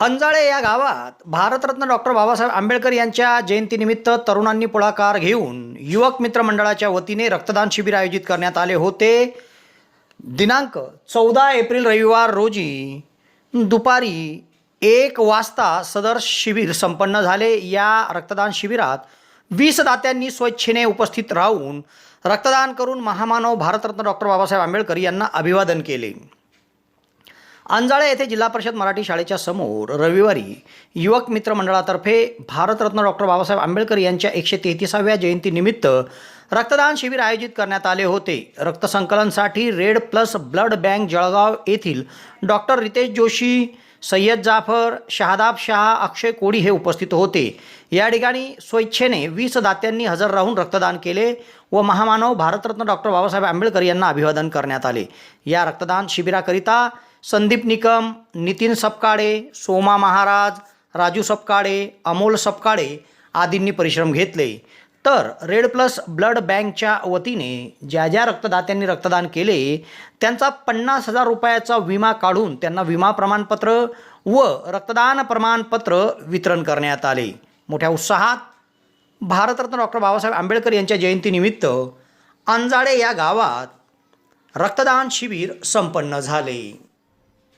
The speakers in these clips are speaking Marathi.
अंजाळे या गावात भारतरत्न डॉक्टर बाबासाहेब आंबेडकर यांच्या जयंतीनिमित्त तरुणांनी पुढाकार घेऊन युवक मित्र मंडळाच्या वतीने रक्तदान शिबिर आयोजित करण्यात आले होते. दिनांक चौदा एप्रिल रविवार रोजी दुपारी एक वाजता सदर शिबिर संपन्न झाले. या रक्तदान शिबिरात वीस दात्यांनी स्वच्छेने उपस्थित राहून रक्तदान करून महामानव भारतरत्न डॉक्टर बाबासाहेब आंबेडकर यांना अभिवादन केले. अंजाळे येथे जिल्हा परिषद मराठी शाळेच्या समोर रविवारी युवक मित्र मंडळातर्फे भारतरत्न डॉक्टर बाबासाहेब आंबेडकर यांच्या एकशे तेहतीसाव्या जयंतीनिमित्त रक्तदान शिबिर आयोजित करण्यात आले होते. रक्तसंकलनसाठी red plus blood bank Jalgaon येथील डॉक्टर रितेश जोशी सय्यद जाफर शहादाब शहा अक्षय कोडी हे उपस्थित होते. या ठिकाणी स्वेच्छेने वीस दात्यांनी हजर राहून रक्तदान केले व महामानव भारतरत्न डॉक्टर बाबासाहेब आंबेडकर यांना अभिवादन करण्यात आले. या रक्तदान शिबिराकरिता संदीप निकम नितीन सपकाळे सोमा महाराज राजू सपकाळे अमोल सपकाळे आदींनी परिश्रम घेतले. तर रेड प्लस ब्लड बँकच्या वतीने ज्या ज्या रक्तदात्यांनी रक्तदान केले त्यांचा पन्नास हजार रुपयाचा विमा काढून त्यांना विमा प्रमाणपत्र व रक्तदान प्रमाणपत्र वितरण करण्यात आले. मोठ्या उत्साहात भारतरत्न डॉक्टर बाबासाहेब आंबेडकर यांच्या जयंतीनिमित्त अंजाळे या गावात रक्तदान शिबिर संपन्न झाले.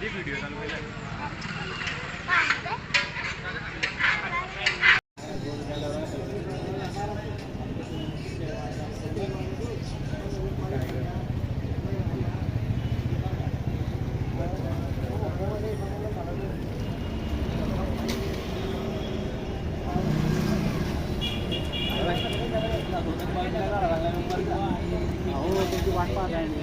di video kan Oh, ini.